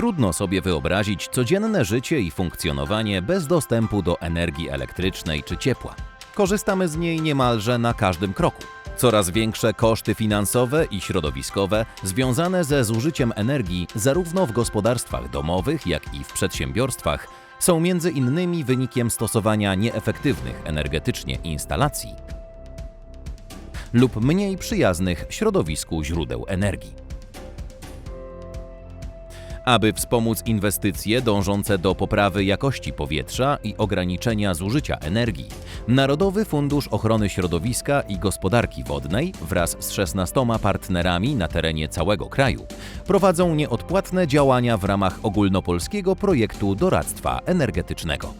Trudno sobie wyobrazić codzienne życie i funkcjonowanie bez dostępu do energii elektrycznej czy ciepła. Korzystamy z niej niemalże na każdym kroku. Coraz większe koszty finansowe i środowiskowe związane ze zużyciem energii zarówno w gospodarstwach domowych, jak i w przedsiębiorstwach są między innymi wynikiem stosowania nieefektywnych energetycznie instalacji lub mniej przyjaznych środowisku źródeł energii. Aby wspomóc inwestycje dążące do poprawy jakości powietrza i ograniczenia zużycia energii, Narodowy Fundusz Ochrony Środowiska i Gospodarki Wodnej wraz z 16 partnerami na terenie całego kraju prowadzą nieodpłatne działania w ramach ogólnopolskiego projektu doradztwa energetycznego.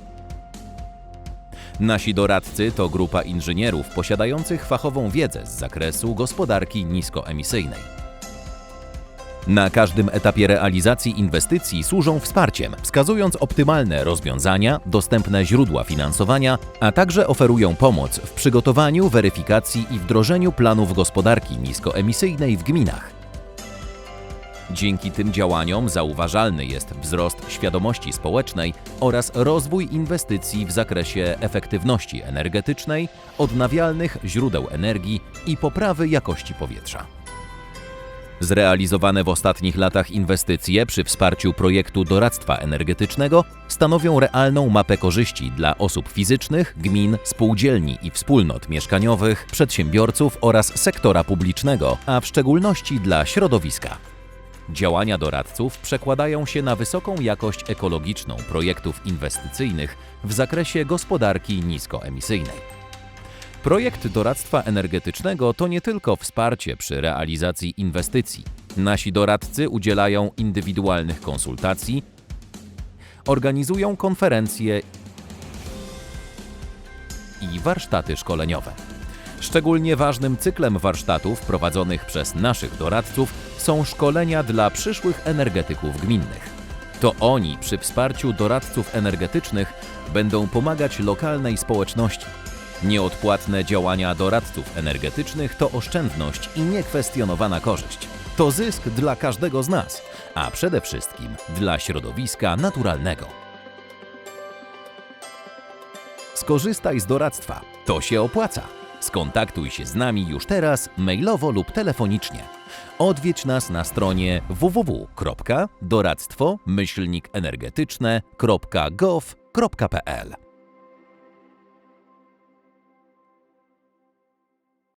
Nasi doradcy to grupa inżynierów posiadających fachową wiedzę z zakresu gospodarki niskoemisyjnej. Na każdym etapie realizacji inwestycji służą wsparciem, wskazując optymalne rozwiązania, dostępne źródła finansowania, a także oferują pomoc w przygotowaniu, weryfikacji i wdrożeniu planów gospodarki niskoemisyjnej w gminach. Dzięki tym działaniom zauważalny jest wzrost świadomości społecznej oraz rozwój inwestycji w zakresie efektywności energetycznej, odnawialnych źródeł energii i poprawy jakości powietrza. Zrealizowane w ostatnich latach inwestycje przy wsparciu projektu doradztwa energetycznego stanowią realną mapę korzyści dla osób fizycznych, gmin, spółdzielni i wspólnot mieszkaniowych, przedsiębiorców oraz sektora publicznego, a w szczególności dla środowiska. Działania doradców przekładają się na wysoką jakość ekologiczną projektów inwestycyjnych w zakresie gospodarki niskoemisyjnej. Projekt doradztwa energetycznego to nie tylko wsparcie przy realizacji inwestycji. Nasi doradcy udzielają indywidualnych konsultacji, organizują konferencje i warsztaty szkoleniowe. Szczególnie ważnym cyklem warsztatów prowadzonych przez naszych doradców są szkolenia dla przyszłych energetyków gminnych. To oni przy wsparciu doradców energetycznych będą pomagać lokalnej społeczności. Nieodpłatne działania doradców energetycznych to oszczędność i niekwestionowana korzyść. To zysk dla każdego z nas, a przede wszystkim dla środowiska naturalnego. Skorzystaj z doradztwa. To się opłaca. Skontaktuj się z nami już teraz mailowo lub telefonicznie. Odwiedź nas na stronie www.doradztwo-energetyczne.gov.pl